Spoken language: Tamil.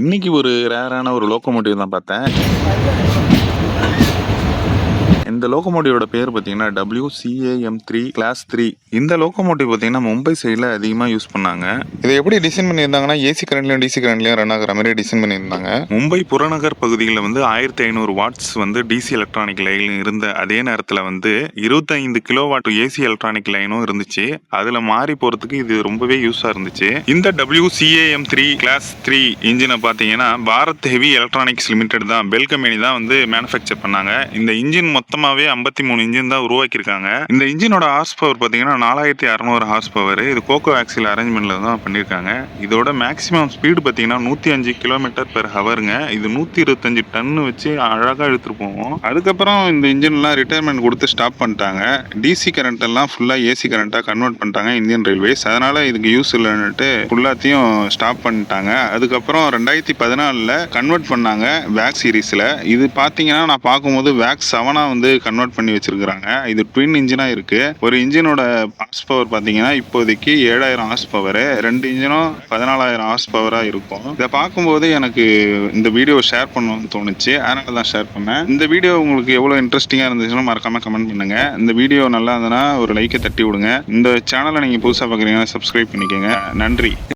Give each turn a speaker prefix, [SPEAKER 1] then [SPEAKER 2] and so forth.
[SPEAKER 1] இன்னைக்கு ஒரு ரேரான ஒரு லோக்கோமோட்டிவ் தான் பார்த்தேன். இந்த லோகோமோட்டிவோட பேர் பார்த்தீங்கன்னா WCAM த்ரீ கிளாஸ் த்ரீ இந்த லோகோமோட்டிவ் பார்த்தீங்கன்னா மும்பை சைடில் அதிகமாக யூஸ் பண்ணாங்க. இதை எப்படி டிசைன் பண்ணியிருந்தாங்கன்னா ஏசி கரண்ட்லையும் டிசி கரண்ட்லையும் ரன் ஆகிற மாதிரி டிசைன் பண்ணியிருந்தாங்க. மும்பை புறநகர் பகுதிகளில் வந்து ஆயிரத்தி ஐநூறு வாட்ஸ் வந்து டிசி எலக்ட்ரானிக் லைன் இருந்த அதே நேரத்தில் வந்து இருபத்தைந்து கிலோ வாட் ஏசி எலக்ட்ரானிக் லைனும் இருந்துச்சு. அதில் மாறி போகிறதுக்கு இது ரொம்பவே யூஸாக இருந்துச்சு. இந்த WCAM த்ரீ கிளாஸ் த்ரீ இன்ஜினை பார்த்தீங்கன்னா பாரத் ஹெவி எலக்ட்ரானிக்ஸ் லிமிடெட் தான் பெல் கம்பெனி தான் வந்து மேனுஃபேக்சர் பண்ணாங்க. இந்த இன்ஜின் மொத்தமாகவே ஐம்பத்தி மூணு இன்ஜின் தான் உருவாக்கியிருக்காங்க. இந்த இன்ஜினோட ஹார்ஸ் பவர் பார்த்தீங்கன்னா நாலாயிரத்தி அறநூறு ஹார்ஸ் பவர் இது கோகோ ஆக்சில் அரேஞ்ச்மெண்ட்ல தான் பண்ணியிருக்காங்க. இதோட மேக்ஸிமம் ஸ்பீடு பார்த்தீங்கன்னா நூற்றி அஞ்சு கிலோமீட்டர் பெர் ஹவருங்க இது நூற்றி இருபத்தஞ்சு டன்னு வச்சு அழகாக இழுத்துட்டு போவோம் அதுக்கப்புறம் இந்த இன்ஜின்லாம் ரிட்டையர்மெண்ட் கொடுத்து ஸ்டாப் பண்ணிட்டாங்க. டிசி கரண்ட் எல்லாம் ஃபுல்லாக ஏசி கரண்ட்டாக கன்வெர்ட் பண்ணிட்டாங்க இந்தியன் ரயில்வேஸ் அதனால இதுக்கு யூஸ் இல்லைன்னுட்டு ஃபுல்லாத்தையும் ஸ்டாப் பண்ணிட்டாங்க. அதுக்கப்புறம் ரெண்டாயிரத்தி பதினாலில் கன்வெர்ட் பண்ணாங்க வேக் சீரீஸில் இது பார்த்தீங்கன்னா நான் பார்க்கும்போது வேக் செவனாக வந்து கன்வெர்ட் பண்ணி வச்சிருக்கிறாங்க. இது ட்வின் இன்ஜினாக இருக்கு. ஒரு இன்ஜினோட ஹார்ஸ் பவர் பார்த்தீங்கன்னா இப்போதைக்கு ஏழாயிரம் ஹார்ஸ் பவர் ரெண்டு இன்ஜினும் பதினாலாயிரம் ஹார்ஸ் பவராக இருக்கும். இதை பார்க்கும்போது எனக்கு இந்த வீடியோ ஷேர் பண்ணணும்னு தோணுச்சு. அதனால தான் ஷேர் பண்ணேன். இந்த வீடியோ உங்களுக்கு எவ்வளோ இன்ட்ரெஸ்டிங்காக இருந்துச்சுன்னா மறக்காமல் கமெண்ட் பண்ணுங்க. இந்த வீடியோ நல்லா இருந்ததுன்னா ஒரு லைக்கை தட்டி விடுங்க. இந்த சேனலை நீங்கள் புதுசாக பார்க்குறீங்கன்னா சப்ஸ்கிரைப் பண்ணிக்கோங்க. நன்றி.